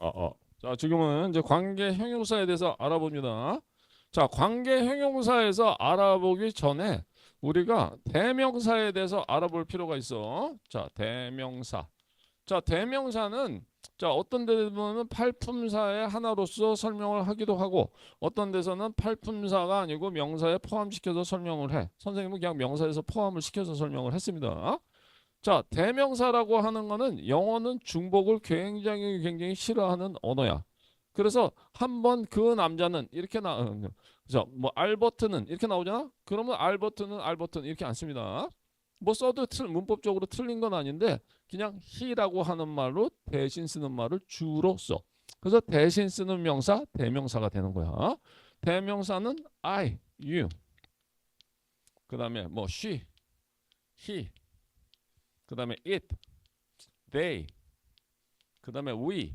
어, 어. 자, 지금은 이제 관계 형용사에 대해서 알아봅니다. 자, 관계 형용사에서 알아보기 전에 우리가 대명사에 대해서 알아볼 필요가 있어. 자, 대명사. 자, 대명사는 자, 어떤 데 보면 팔품사의 하나로서 설명을 하기도 하고 어떤 데서는 팔품사가 아니고 명사에 포함시켜서 설명을 해. 선생님은 그냥 명사에서 포함을 시켜서 설명을 했습니다. 자, 대명사라고 하는 거는 영어는 중복을 굉장히 굉장히 싫어하는 언어야. 그래서 한 번 그 남자는 이렇게 나, 어, 그죠? 뭐 알버트는 이렇게 나오잖아. 그러면 알버트는 알버트는 이렇게 안 씁니다. 뭐 써도 틀, 문법적으로 틀린 건 아닌데 그냥 he라고 하는 말로 대신 쓰는 말을 주로 써. 그래서 대신 쓰는 명사 대명사가 되는 거야. 대명사는 I, you. 그다음에 뭐 she, he. 그 다음에 it, they. 그 다음에 we.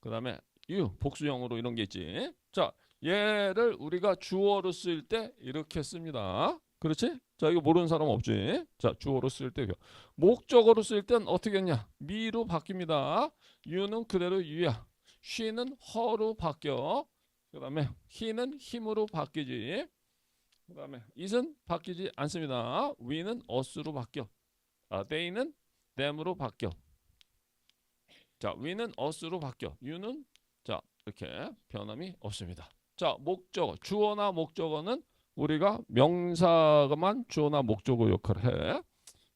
그 다음에 you 복수형으로 이런 게 있지. 자, 얘를 우리가 주어로 쓸 때 이렇게 씁니다. 그렇지? 자, 이거 모르는 사람 없지? 자, 주어로 쓸 때. 목적어로 쓸 땐 어떻게 했냐? 미로 바뀝니다. you는 그대로 you야. she는 her로 바뀌어. 그 다음에 he는 힘으로 바뀌지. 그 다음에 it은 바뀌지 않습니다. we는 us로 바뀌어. 아, they는 them으로 바뀌어. 자, we는 us로 바뀌어. you는 자, 이렇게 변함이 없습니다. 자, 목적어. 주어나 목적어는 우리가 명사만 주어나 목적어 역할을 해.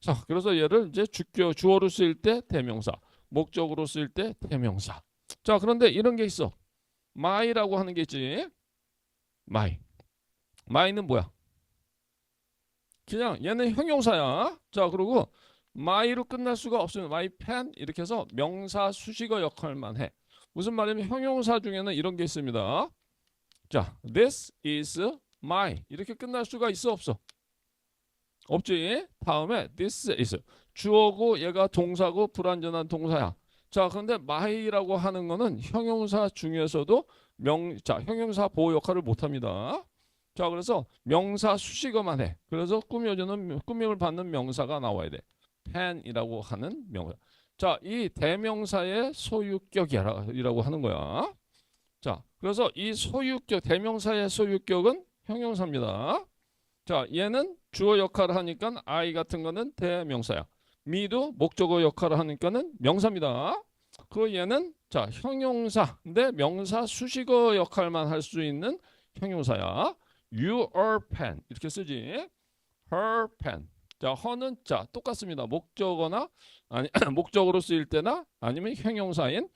자, 그래서 얘를 이제 주격 주어로 쓸때 대명사, 목적으로 쓸때 대명사. 자, 그런데 이런 게 있어. my라고 하는 게 있지. my. my는 뭐야? 그냥 얘는 형용사야. 자, 그리고 my로 끝날 수가 없으면 my pen 이렇게 해서 명사 수식어 역할만 해. 무슨 말이냐면 형용사 중에는 이런 게 있습니다. 자, this is my 이렇게 끝날 수가 있어 없어? 없지. 다음에 this is 주어고 얘가 동사고 불완전한 동사야. 자, 그런데 my라고 하는 거는 형용사 중에서도 명, 자, 형용사 보호 역할을 못 합니다. 자, 그래서 명사 수식어만 해. 그래서 꾸며주는 꾸밈을 받는 명사가 나와야 돼. Pen이라고 하는 명사. 자, 이 대명사의 소유격이라고 하는 거야. 자, 그래서 이 소유격 대명사의 소유격은 형용사입니다. 자, 얘는 주어 역할을 하니까 I 같은 거는 대명사야. me도 목적어 역할을 하니까는 명사입니다. 그 얘는 자 형용사인데 명사 수식어 역할만 할 수 있는 형용사야. Your pen 이렇게 쓰지. Her pen. 자, her는 자 똑같습니다. 목적어나 아니 목적으로 쓰일 때나 아니면 형용사인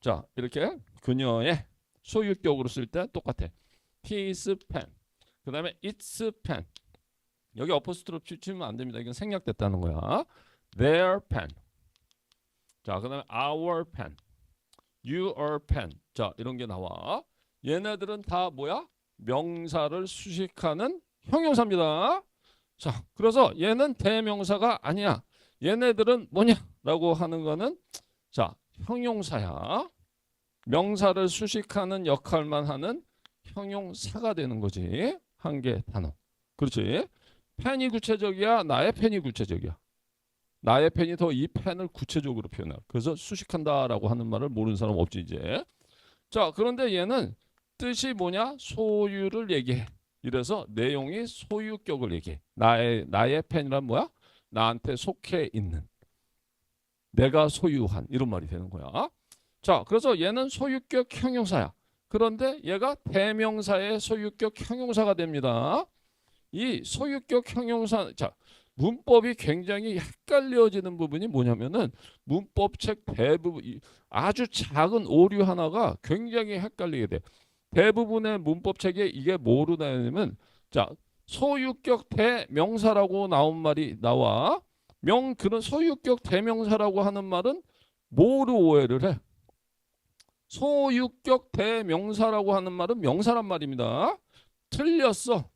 자 이렇게 그녀의 소유격으로 쓸 때 똑같아. His pen. 그 다음에 its pen. 여기 어퍼스트로피 치면 안 됩니다. 이건 생략됐다는 거야. Their pen. 자, 그 다음에 our pen. Your pen. 자, 이런 게 나와. 얘네들은 다 뭐야? 명사를 수식하는 형용사입니다. 자, 그래서 얘는 대명사가 아니야. 얘네들은 뭐냐라고 하는 거는 자, 형용사야. 명사를 수식하는 역할만 하는 형용사가 되는 거지. 한 개 단어. 그렇지? 펜이 구체적이야. 나의 펜이 구체적이야. 나의 펜이 더 이 펜을 구체적으로 표현해. 그래서 수식한다라고 하는 말을 모르는 사람 없지 이제. 자, 그런데 얘는 뜻이 뭐냐? 소유를 얘기해. 이래서 내용이 소유격을 얘기해. 나의 나의 펜이란 뭐야? 나한테 속해 있는. 내가 소유한 이런 말이 되는 거야. 자, 그래서 얘는 소유격 형용사야. 그런데 얘가 대명사의 소유격 형용사가 됩니다. 이 소유격 형용사 자 문법이 굉장히 헷갈려지는 부분이 뭐냐면은 문법책 대부분 이 아주 작은 오류 하나가 굉장히 헷갈리게 돼. 대부분의 문법 책에 이게 뭐로 나냐면 자 소유격 대명사라고 나온 말이 나와 명 그런 소유격 대명사라고 하는 말은 뭐로 오해를 해? 소유격 대명사라고 하는 말은 명사란 말입니다. 틀렸어.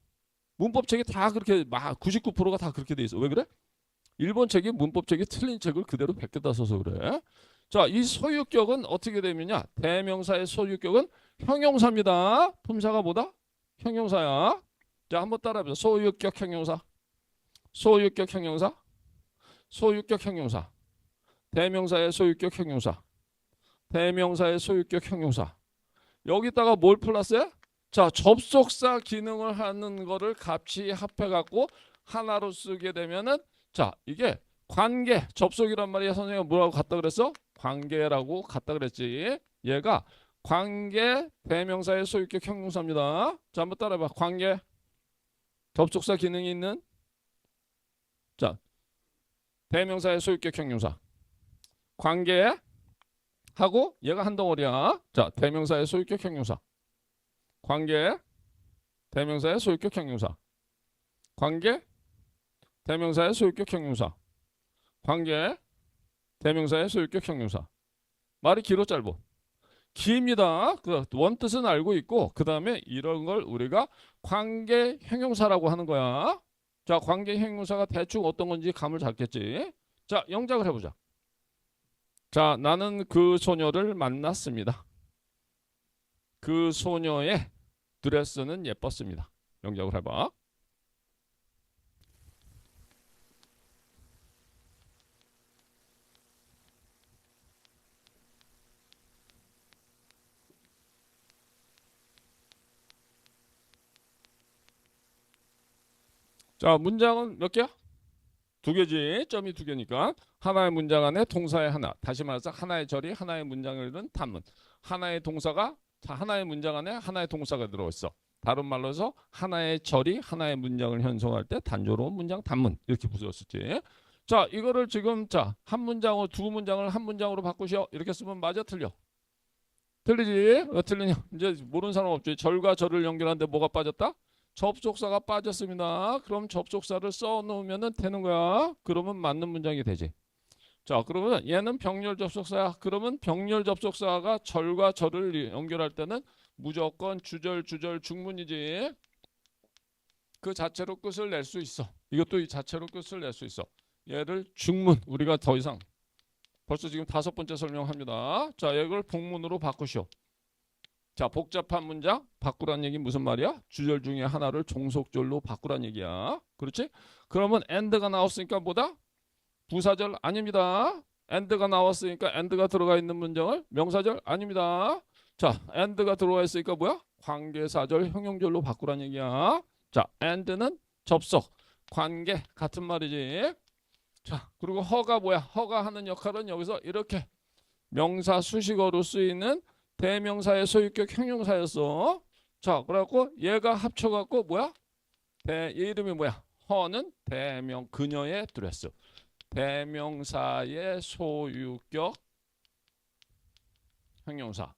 문법책이 다 그렇게 막 99%가 다 그렇게 돼 있어. 왜 그래? 일본 책이 문법책이 틀린 책을 그대로 베껴다 써서 그래. 자, 이 소유격은 어떻게 되느냐? 대명사의 소유격은 형용사입니다. 품사가 뭐다? 형용사야. 자, 한번 따라해보자. 소유격 형용사. 소유격 형용사. 소유격 형용사. 대명사의 소유격 형용사. 대명사의 소유격 형용사. 여기다가 뭘 플러스해? 자, 접속사 기능을 하는 거를 같이 합해 갖고 하나로 쓰게 되면은 자, 이게 관계 접속이란 말이야. 선생님이 뭐라고 갖다 그랬어? 관계라고 갖다 그랬지. 얘가 관계 대명사의 소유격 형용사입니다. 자, 한번 따라해 봐. 관계 접속사 기능이 있는 자, 대명사의 소유격 형용사. 관계 하고 얘가 한 덩어리야. 자, 대명사의 소유격 형용사. 관계 대명사의 소유격 형용사. 관계 대명사의 소유격 형용사. 관계 대명사의 소유격 형용사. 말이 길어 짧어. 깁니다. 그 원뜻은 알고 있고 그 다음에 이런 걸 우리가 관계 형용사라고 하는 거야. 자, 관계 형용사가 대충 어떤 건지 감을 잡겠지. 자, 영작을 해보자. 자, 나는 그 소녀를 만났습니다. 그 소녀의 드레스는 예뻤습니다. 영작을 해봐. 자, 문장은 몇 개야? 두 개지. 점이 두 개니까. 하나의 문장 안에 동사의 하나. 다시 말해서 하나의 절이 하나의 문장을 이룬 단문. 하나의 동사가 자, 하나의 문장 안에 하나의 동사가 들어 있어. 다른 말로 해서 하나의 절이 하나의 문장을 형성할 때 단조로운 문장 단문 이렇게 부르었었지. 자, 이거를 지금 자, 한 문장으로 두 문장을 한 문장으로 바꾸시오. 이렇게 쓰면 맞아 틀려. 틀리지? 왜 틀리냐? 이제 모르는 사람 없지. 절과 절을 연결하는데 뭐가 빠졌다? 접속사가 빠졌습니다. 그럼 접속사를 써 놓으면 되는 거야. 그러면 맞는 문장이 되지. 자, 그러면 얘는 병렬 접속사야. 그러면 병렬 접속사가 절과 절을 연결할 때는 무조건 주절, 주절, 중문이지. 그 자체로 끝을 낼 수 있어. 이것도 이 자체로 끝을 낼 수 있어. 얘를 중문. 우리가 더 이상 벌써 지금 다섯 번째 설명합니다. 자, 이걸 복문으로 바꾸시오. 자, 복잡한 문장 바꾸란 얘기 무슨 말이야? 주절 중에 하나를 종속절로 바꾸란 얘기야. 그렇지? 그러면 and가 나왔으니까 뭐다? 부사절 아닙니다. and가 나왔으니까 and가 들어가 있는 문장을 명사절 아닙니다. 자, and가 들어가 있으니까 뭐야? 관계사절 형용절로 바꾸란 얘기야. 자, and는 접속, 관계 같은 말이지. 자, 그리고 허가 뭐야? 허가 하는 역할은 여기서 이렇게 명사 수식어로 쓰이는 대명사의 소유격 형용사였어. 자, 그래갖고 얘가 합쳐갖고 뭐야? 대, 얘 이름이 뭐야? 허는 대명 그녀의 드레스. 대명사의 소유격 형용사.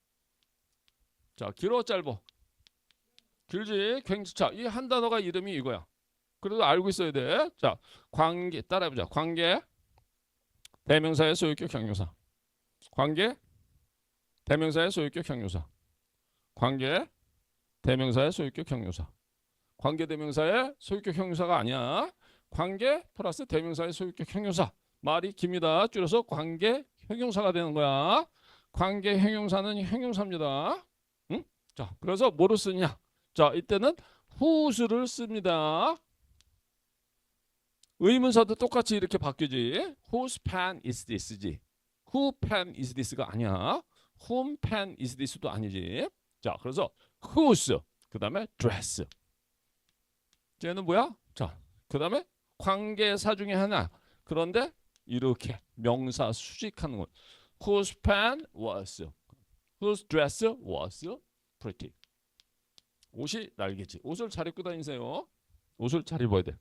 자, 길어 짧어. 길지? 굉장히 자, 이 한 단어가 이름이 이거야. 그래도 알고 있어야 돼. 자, 관계 따라해보자. 관계 대명사의 소유격 형용사. 관계 대명사의 소유격 형용사. 관계 대명사의 소유격 형용사. 관계 대명사의 소유격 형용사가 아니야. 관계 플러스 대명사의 소유격 형용사. 말이 깁니다. 줄여서 관계 형용사가 되는 거야. 관계 형용사는 형용사입니다. 응? 자, 그래서 뭐로 쓰냐? 자, 이때는 whose를 씁니다. 의문사도 똑같이 이렇게 바뀌지. Whose pen is this지? Who pen is this가 아니야. Whom pen is this도 아니지. 자, 그래서 whose 그 다음에 dress. 쟤는 뭐야? 자, 그 다음에 관계사 중에 하나. 그런데 이렇게 명사 수식하는 것. Whose pen was? Whose dress was pretty? 옷이 날개지. 옷을 잘 입고 다니세요. 옷을 잘 입어야 돼.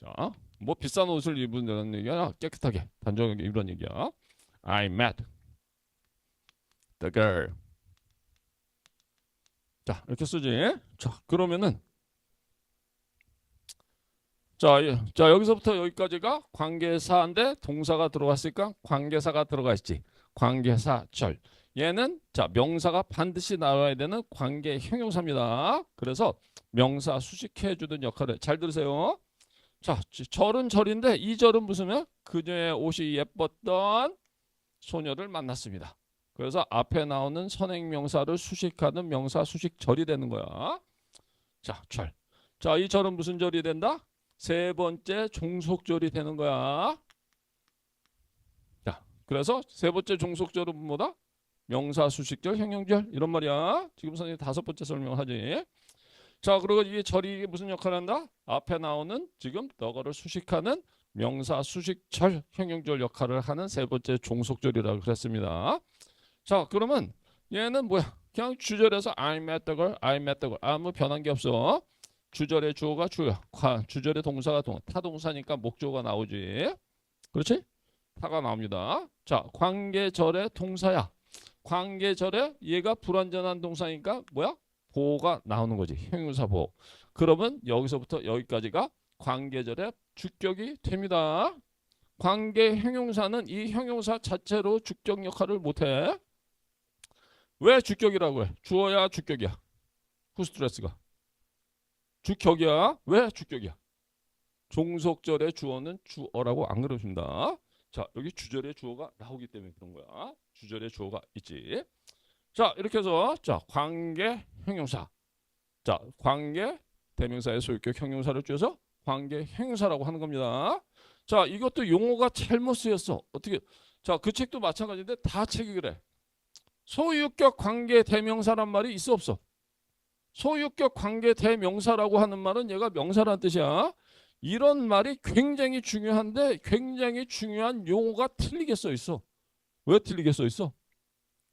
자, 뭐 비싼 옷을 입는다는 얘기야. 깨끗하게 단정하게 이런 얘기야. I met the girl. 자, 이렇게 쓰지. 자, 그러면은 자, 예. 자 여기서부터 여기까지가 관계사인데 동사가 들어갔으니까 관계사가 들어가 있지. 관계사절. 얘는 자 명사가 반드시 나와야 되는 관계 형용사입니다. 그래서 명사 수식해 주는 역할을 잘 들으세요. 자, 절은 절인데 이 절은 무슨이야? 그녀의 옷이 예뻤던 소녀를 만났습니다. 그래서 앞에 나오는 선행 명사를 수식하는 명사 수식 절이 되는 거야. 자, 절. 자, 이 절은 무슨 절이 된다? 세 번째 종속절이 되는 거야. 자, 그래서 세 번째 종속절은 뭐다? 명사 수식절 형용절 이런 말이야. 지금 선생님 다섯 번째 설명하지. 자, 그리고 이게 절이 무슨 역할을 한다? 앞에 나오는 지금 너거를 수식하는 명사 수식절 형용절 역할을 하는 세 번째 종속절이라고 그랬습니다. 자, 그러면 얘는 뭐야? 그냥 주절에서 I met the girl, I met the girl. 아무 변한 게 없어. 주절의 주어가 주야. 과, 주절의 동사가 동, 타동사니까 목조가 나오지. 그렇지? 타가 나옵니다. 자, 관계절의 동사야. 관계절에 얘가 불완전한 동사니까 뭐야? 보호가 나오는 거지. 형용사 보호. 그러면 여기서부터 여기까지가 관계절의 주격이 됩니다. 관계 형용사는 이 형용사 자체로 주격 역할을 못해. 왜 주격이라고 해? 주어야 주격이야. 후스트레스가. 주격이야. 왜 주격이야? 종속절의 주어는 주어라고 안 그러신다. 자, 여기 주절의 주어가 나오기 때문에 그런 거야. 주절의 주어가 있지. 자, 이렇게 해서 자, 관계 형용사. 자, 관계 대명사의 소유격 형용사를 줄여서 관계 형용사라고 하는 겁니다. 자, 이것도 용어가 잘못 쓰였어. 어떻게? 자, 그 책도 마찬가지인데 다 책이 그래. 소유격 관계 대명사란 말이 있어 없어? 소유격 관계 대명사라고 하는 말은 얘가 명사란 뜻이야. 이런 말이 굉장히 중요한데 굉장히 중요한 용어가 틀리게 써 있어. 왜 틀리게 써 있어?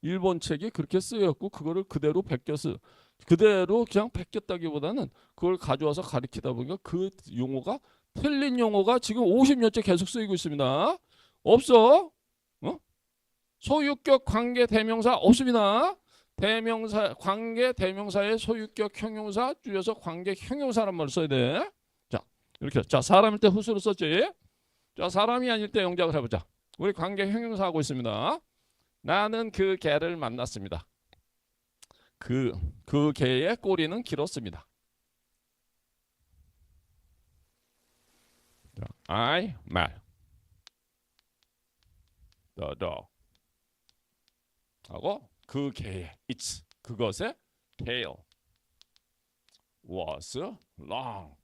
일본 책이 그렇게 쓰였고 그거를 그대로 쓰 그대로 그냥 베꼈다기보다는 그걸 가져와서 가리키다 보니까 그 용어가 틀린 용어가 지금 50년째 계속 쓰이고 있습니다. 없어? 어? 소유격 관계 대명사 없습니다. 대명사 관계 대명사의 소유격 형용사 줄여서 관계 형용사란 말을 써야 돼. 자 이렇게 자 사람일 때 후수로 썼지. 자 사람이 아닐 때 영작을 해보자. 우리 관계 형용사 하고 있습니다. 나는 그 개를 만났습니다. 그, 그 개의 꼬리는 길었습니다. 자, I met the dog. 하고 그 개의 its 그것의 tail was long.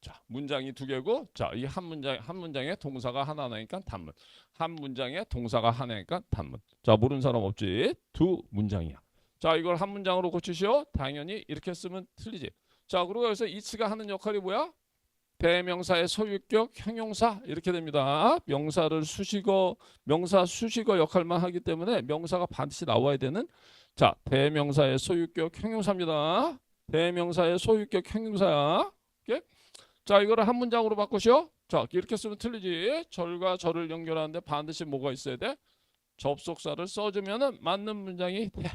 자, 문장이 두 개고 자, 이 한 문장 한 문장에 동사가 하나 나니까 단문. 한 문장에 동사가 하나니까 단문. 자, 모르는 사람 없지? 두 문장이야. 자, 이걸 한 문장으로 고치시오. 당연히 이렇게 쓰면 틀리지. 자, 그리고 여기서 it's가 하는 역할이 뭐야? 대명사의 소유격 형용사 이렇게 됩니다. 명사를 수식어 명사 수식어 역할만 하기 때문에 명사가 반드시 나와야 되는 자, 대명사의 소유격 형용사입니다. 대명사의 소유격 형용사야. 자, 이거를 한 문장으로 바꾸시오. 자, 이렇게 쓰면 틀리지. 절과 절을 연결하는데 반드시 뭐가 있어야 돼? 접속사를 써주면은 맞는 문장이 돼.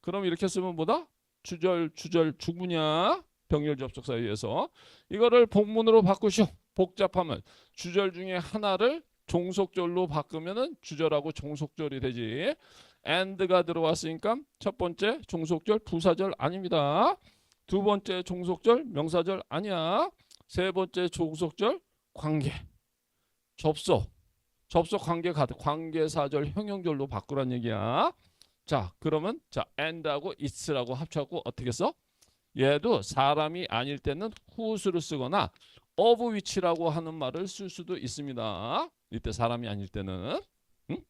그럼 이렇게 쓰면 뭐다? 주절, 주절, 주구냐? 병렬 접속사에 의해서 이거를 복문으로 바꾸시오. 복잡하면 주절 중에 하나를 종속절로 바꾸면은 주절하고 종속절이 되지. and가 들어왔으니까 첫 번째 종속절 부사절 아닙니다. 두 번째 종속절 명사절 아니야. 세 번째 종속절 관계 접속 접속 관계 가득 관계사절 형용절로 바꾸란 얘기야. 자 그러면 자 and하고 it's라고 합쳐갖고 어떻게 써? 얘도 사람이 아닐 때는 whose를 쓰거나 of which라고 하는 말을 쓸 수도 있습니다. 이때 사람이 아닐 때는 응?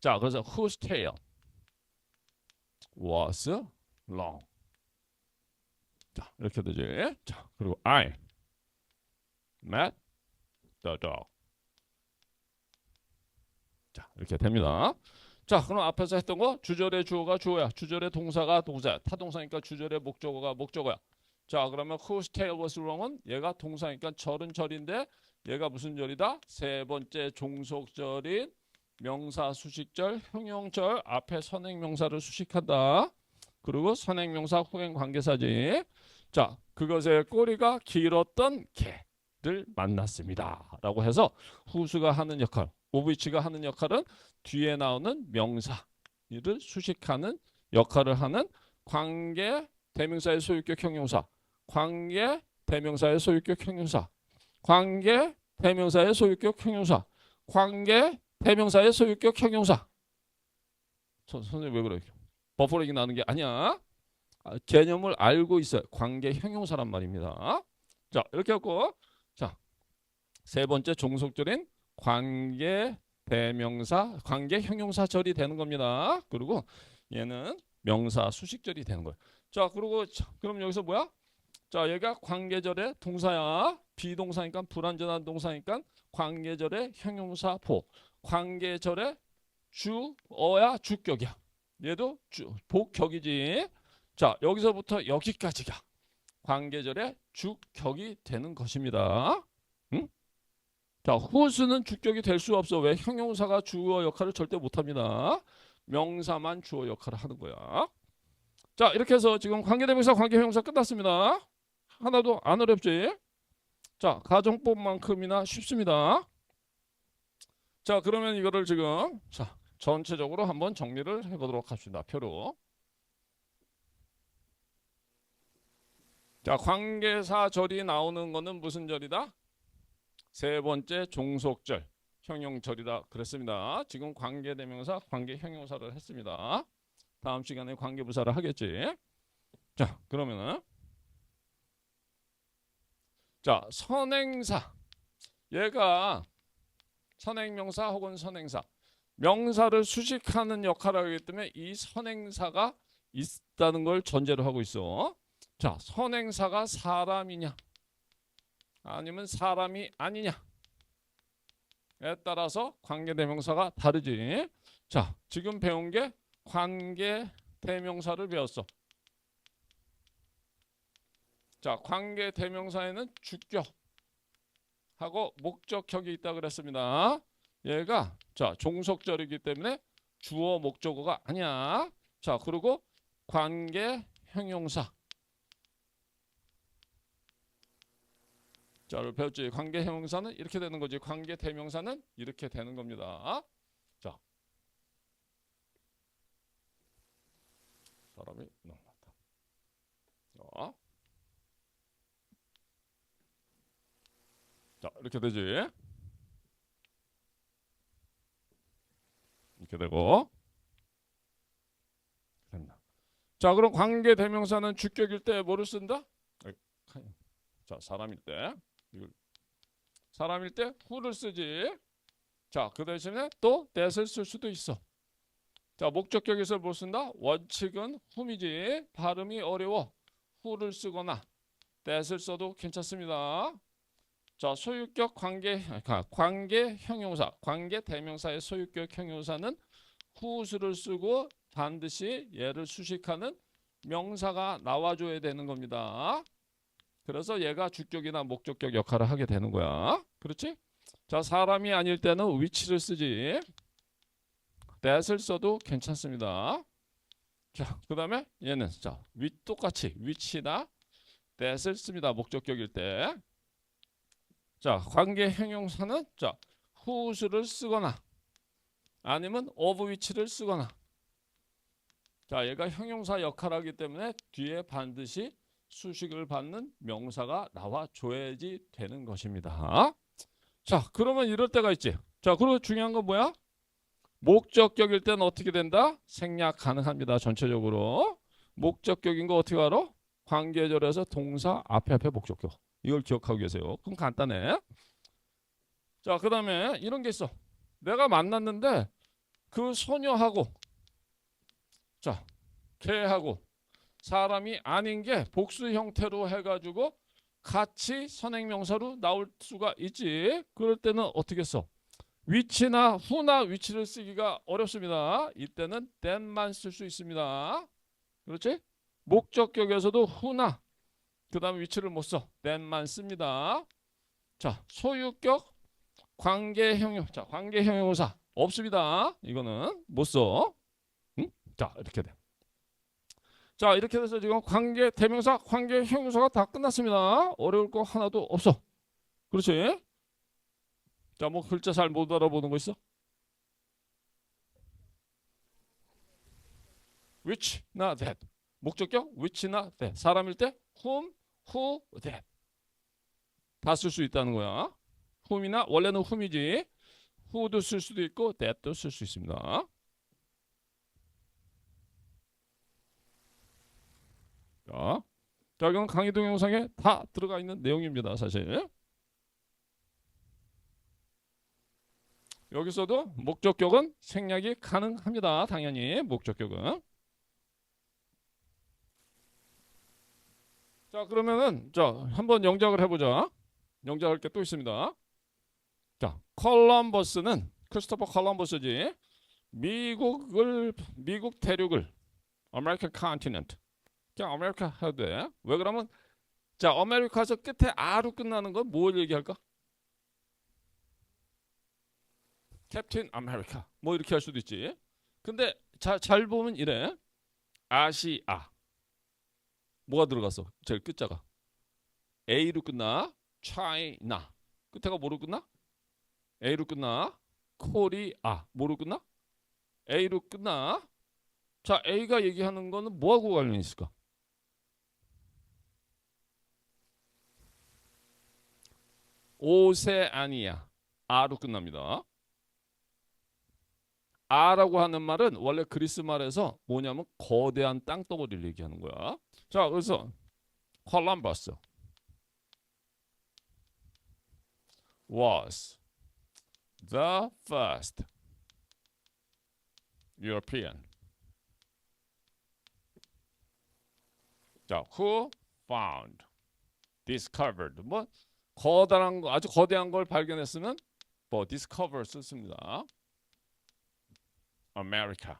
자 그래서 whose tail was long 자 이렇게 되지. 자 그리고 I met the dog 자 이렇게 됩니다. 자, 그럼 앞에서 했던 거 주절의 주어가 주어야. 주절의 동사가 동사야. 타동사니까 주절의 목적어가 목적어야. 자, 그러면 whose tail was wrong은 얘가 동사니까 절은 절인데 얘가 무슨 절이다? 세 번째 종속절인 명사 수식절, 형용절 앞에 선행명사를 수식한다. 그리고 선행명사 후행 관계사지. 자, 그것의 꼬리가 길었던 개를 만났습니다. 라고 해서 후수가 하는 역할, 오브이치가 하는 역할은 뒤에 나오는 명사를 수식하는 역할을 하는 관계 대명사의 소유격 형용사, 관계 대명사의 소유격 형용사, 관계 대명사의 소유격 형용사, 관계 대명사의 소유격 형용사. 선, 선생님 왜 그래요? 버퍼링이 나는 게 아니야. 아, 개념을 알고 있어요. 관계 형용사란 말입니다. 자 이렇게 하고 자 세 번째 종속절인 관계 대명사 관계 형용사절이 되는 겁니다. 그리고 얘는 명사 수식절이 되는 거예요. 자, 그리고 자, 그럼 여기서 뭐야? 자, 얘가 관계절의 동사야. 비동사니까 불완전한 동사니까 관계절의 형용사보. 관계절의 주어야 주격이야. 얘도 주, 복격이지. 자, 여기서부터 여기까지가 관계절의 주격이 되는 것입니다. 응? 자, 후수는 주격이 될 수 없어. 왜? 형용사가 주어 역할을 절대 못 합니다. 명사만 주어 역할을 하는 거야. 자, 이렇게 해서 지금 관계대명사, 관계형용사 끝났습니다. 하나도 안 어렵지? 자, 가정법만큼이나 쉽습니다. 자, 그러면 이거를 지금 자, 전체적으로 한번 정리를 해보도록 합시다. 표로. 자, 관계사 절이 나오는 거는 무슨 절이다? 세 번째 종속절, 형용절이다 그랬습니다. 지금 관계대명사, 관계 형용사를 했습니다. 다음 시간에 관계부사를 하겠지. 자, 그러면은 자, 선행사. 얘가 선행명사 혹은 선행사. 명사를 수식하는 역할을 하기 때문에 이 선행사가 있다는 걸 전제로 하고 있어. 자, 선행사가 사람이냐? 아니면 사람이 아니냐에 따라서 관계대명사가 다르지. 자, 지금 배운 게 관계대명사를 배웠어. 자, 관계대명사에는 주격하고 목적격이 있다 그랬습니다. 얘가 자 종속절이기 때문에 주어 목적어가 아니야. 자, 그리고 관계 형용사 자, 를 배웠지. 관계 형용사는 이렇게 되는 거지. 관계 대명사는 이렇게 되는 겁니다. 자. 사람이 많다. 자. 자, 이렇게 되지. 이렇게 되고. 됐나. 자, 그럼 관계 대명사는 주격일 때 뭐를 쓴다? 자, 사람일 때. 이걸 사람일 때 who를 쓰지. 자, 그 대신에 또 that을 쓸 수도 있어. 자, 목적격에서 뭘 쓴다? 원칙은 whom이지. 발음이 어려워. who를 쓰거나 that을 써도 괜찮습니다. 자, 소유격 관계 관계 형용사, 관계 대명사의 소유격 형용사는 who를 쓰고 반드시 얘를 수식하는 명사가 나와줘야 되는 겁니다. 그래서 얘가 주격이나 목적격 역할을 하게 되는 거야. 그렇지? 자, 사람이 아닐 때는 위치를 쓰지. that을 써도 괜찮습니다. 자, 그 다음에 얘는 자, 위 똑같이 위치나 that을 씁니다. 목적격일 때. 자, 관계 형용사는 자, who를 쓰거나 아니면 of which를 쓰거나 자, 얘가 형용사 역할을 하기 때문에 뒤에 반드시 수식을 받는 명사가 나와줘야지 되는 것입니다. 자, 그러면 이럴 때가 있지. 자, 그리고 중요한 건 뭐야? 목적격일 때는 어떻게 된다? 생략 가능합니다. 전체적으로. 목적격인 거 어떻게 알아? 관계절에서 동사 앞에 앞에 목적격. 이걸 기억하고 계세요. 그럼 간단해. 자, 그 다음에 이런 게 있어. 내가 만났는데 그 소녀하고 자, 걔하고 사람이 아닌 게 복수 형태로 해가지고 같이 선행명사로 나올 수가 있지. 그럴 때는 어떻게 써? 위치나 후나 위치를 쓰기가 어렵습니다. 이때는 then만 쓸 수 있습니다. 그렇지? 목적격에서도 후나 그 다음에 위치를 못 써. then만 씁니다. 자, 소유격 관계형용 자 관계형용사 없습니다. 이거는 못 써. 응? 자 이렇게 돼. 자 이렇게 돼서 지금 관계 대명사 관계 형용사가 다 끝났습니다. 어려울 거 하나도 없어. 그렇지? 자 뭐 글자 잘 못 알아보는 거 있어? which나 that 목적격 which나 that 사람일 때 whom, who, that 다 쓸 수 있다는 거야. whom이나 원래는 whom이지 who도 쓸 수도 있고 that도 쓸 수 있습니다. 자, 자 이건 강의 동영상에 다 들어가 있는 내용입니다. 사실 여기서도 목적격은 생략이 가능합니다. 당연히 목적격은. 자 그러면은 자 한번 영작을 해보자. 영작할 게 또 있습니다. 자 컬럼버스는 크리스토퍼 컬럼버스지. 미국을 미국 대륙을 아메리카 컨티넨트 그냥 아메리카 해도 돼. 왜 그러면 자 아메리카에서 끝에 R로 끝나는 건 뭘 얘기할까? 캡틴 아메리카 뭐 이렇게 할 수도 있지. 근데 자, 잘 보면 이래. 아시아 뭐가 들어갔어? 제일 끝자가 A로 끝나. 차이나 끝에가 뭐로 끝나? A로 끝나. 코리아 뭐로 끝나? A로 끝나. 자 A가 얘기하는 거는 뭐하고 관련이 있을까? 오세아니아 R로 끝납니다. R라고 하는 말은 원래 그리스 말에서 뭐냐면 거대한 땅덩어리를 얘기하는 거야. 자, 그래서 콜럼버스 was the first European. 자, who found, discovered. 뭐 거대한 거, 아주 거대한 걸 발견했으면 뭐 discover 썼습니다. America.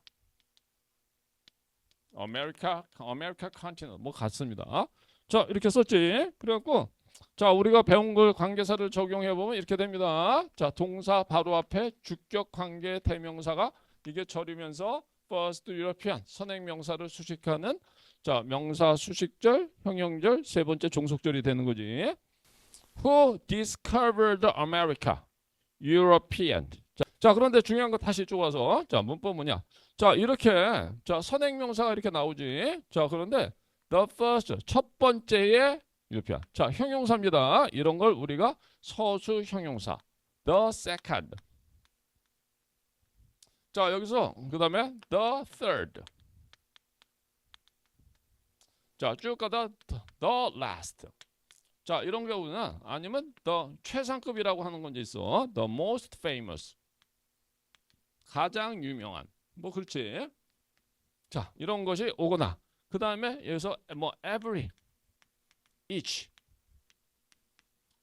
아메리카 아메리카 컨티넨트 뭐 같습니다. 자 이렇게 썼지. 그래갖고 자 우리가 배운 걸 관계사를 적용해 보면 이렇게 됩니다. 자 동사 바로 앞에 주격 관계 대명사가 이게 절이면서 first European 선행명사를 수식하는 자 명사 수식절 형용절 세 번째 종속절이 되는 거지. Who discovered America? European. 자, 자 그런데 중요한 거 다시 쭉 와서 자 문법 뭐냐? 자 이렇게 자 선행명사가 이렇게 나오지. 자 그런데 the first 첫 번째의 유피한 자 형용사입니다. 이런 걸 우리가 서수 형용사 the second. 자 여기서 그 다음에 the third. 자 쭉 가다 the last. 자 이런 경우는 아니면 the 최상급이라고 하는 건 있어. the most famous. 가장 유명한. 뭐 그렇지. 자 이런 것이 오거나 그 다음에 여기서 뭐 every, each,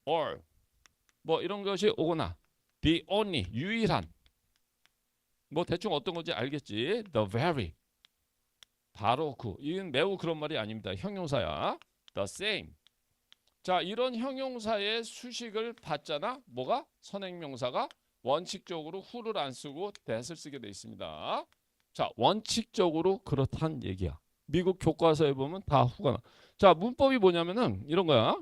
all 뭐 이런 것이 오거나 the only 유일한 뭐 대충 어떤 건지 알겠지. the very 바로 그 이건 매우 그런 말이 아닙니다. 형용사야. the same 자 이런 형용사의 수식을 받잖아. 뭐가 선행명사가 원칙적으로 who를 안 쓰고 that을 쓰게 돼 있습니다. 자 원칙적으로 그렇단 얘기야. 미국 교과서에 보면 다 who가 나. 자 문법이 뭐냐면은 이런 거야.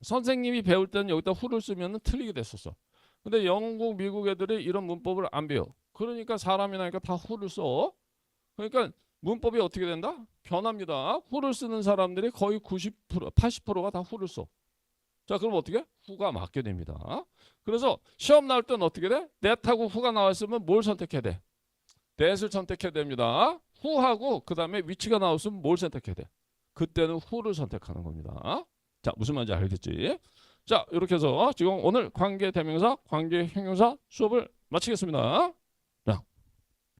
선생님이 배울 때는 여기다 who를 쓰면은 틀리게 됐었어. 근데 영국, 미국 애들이 이런 문법을 안 배워. 그러니까 사람이 나니까 다 who를 써. 그러니까 문법이 어떻게 된다? 변합니다. who를 쓰는 사람들이 거의 90%, 80%가 다 who를 써. 자, 그럼 어떻게? who가 맞게 됩니다. 그래서 시험 나올 때는 어떻게 돼? that하고 who가 나왔으면 뭘 선택해야 돼? that을 선택해야 됩니다. who하고 그 다음에 위치가 나왔으면 뭘 선택해야 돼? 그때는 who를 선택하는 겁니다. 자, 무슨 말인지 알겠지? 자, 이렇게 해서 지금 오늘 관계 대명사, 관계 형용사 수업을 마치겠습니다.